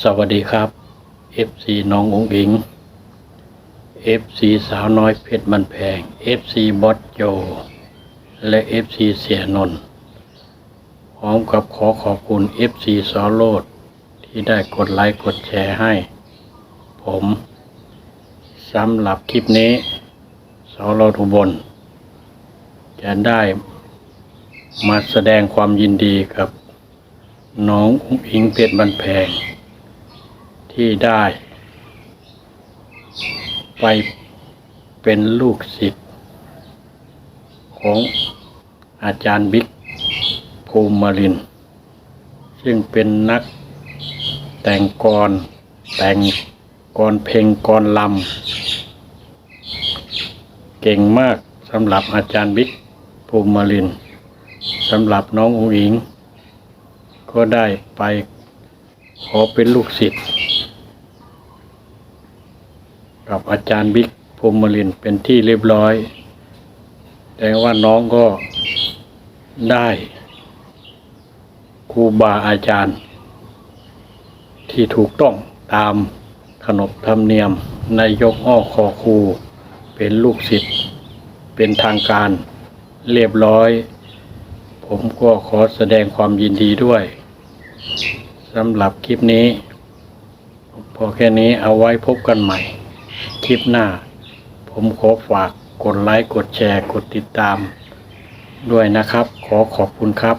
สวัสดีครับ FC น้ององอิง FC สาวน้อยเพชรมันแพง FC บอสโจ และ FC เสียนนท์พร้อมกับขอขอบคุณ FC สอโลด ที่ได้กดไลค์กดแชร์ให้ ผมสำหรับคลิปนี้สอโลดอุบล จะได้มาแสดงความยินดีกับ น้องอุ้งอิงเพชรบันแพง ที่ได้ ไปเป็นลูกศิษย์ของอาจารย์บิ๊กภูมิริน ซึ่งเป็นนักแต่งกรแต่งกรเพลงกรลำเก่งมากสำหรับอาจารย์บิ๊กภูมิรินสำหรับน้องอุ๋งอิง ก็ได้ไป ขอเป็นลูกศิษย์กับอาจารย์บิ๊กภูมิมลินเป็นที่เรียบร้อย แต่ว่าน้องก็ได้ครูบาอาจารย์ ที่ถูกต้องตามขนบธรรมเนียมในยกอ้อคอครูเป็นลูกศิษย์เป็นทางการเรียบร้อย ผมก็ขอแสดงความยินดีด้วย สำหรับคลิปนี้ พอแค่นี้เอาไว้พบกันใหม่ คลิปหน้า ผมขอฝากกดไลค์ กดแชร์ กดติดตาม ด้วยนะครับ ขอขอบคุณครับ